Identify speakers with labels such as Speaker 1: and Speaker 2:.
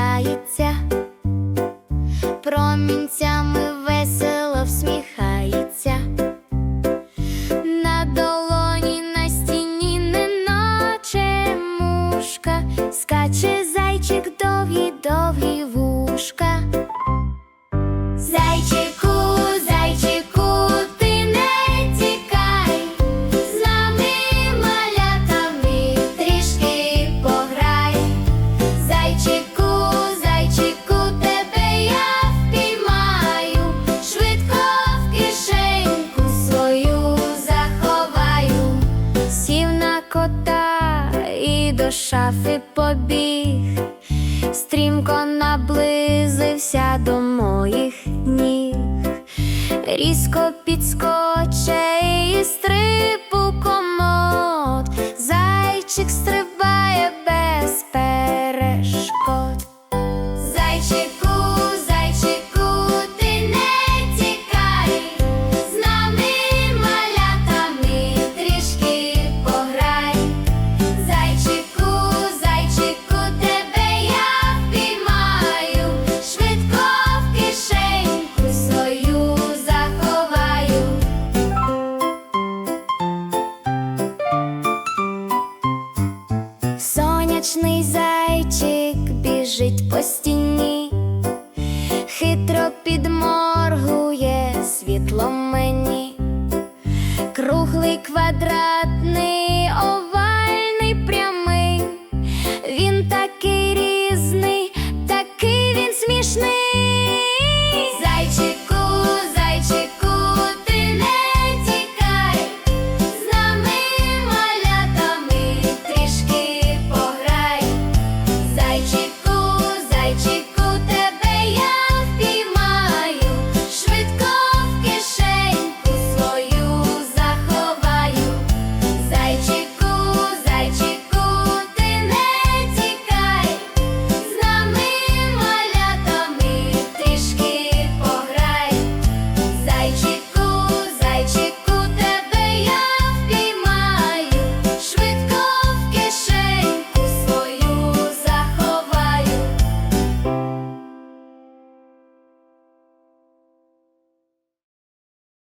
Speaker 1: кидається, промінцями весело всміхається, на долоні на стіні, неначе мушка, скаче зайчик довгі, довгі вушка. Шафи побіг, стрімко наблизився до моїх ніг, різко підскоче і стриб зайчик біжить по стіні, хитро підморгує світло мені, круглий квадратний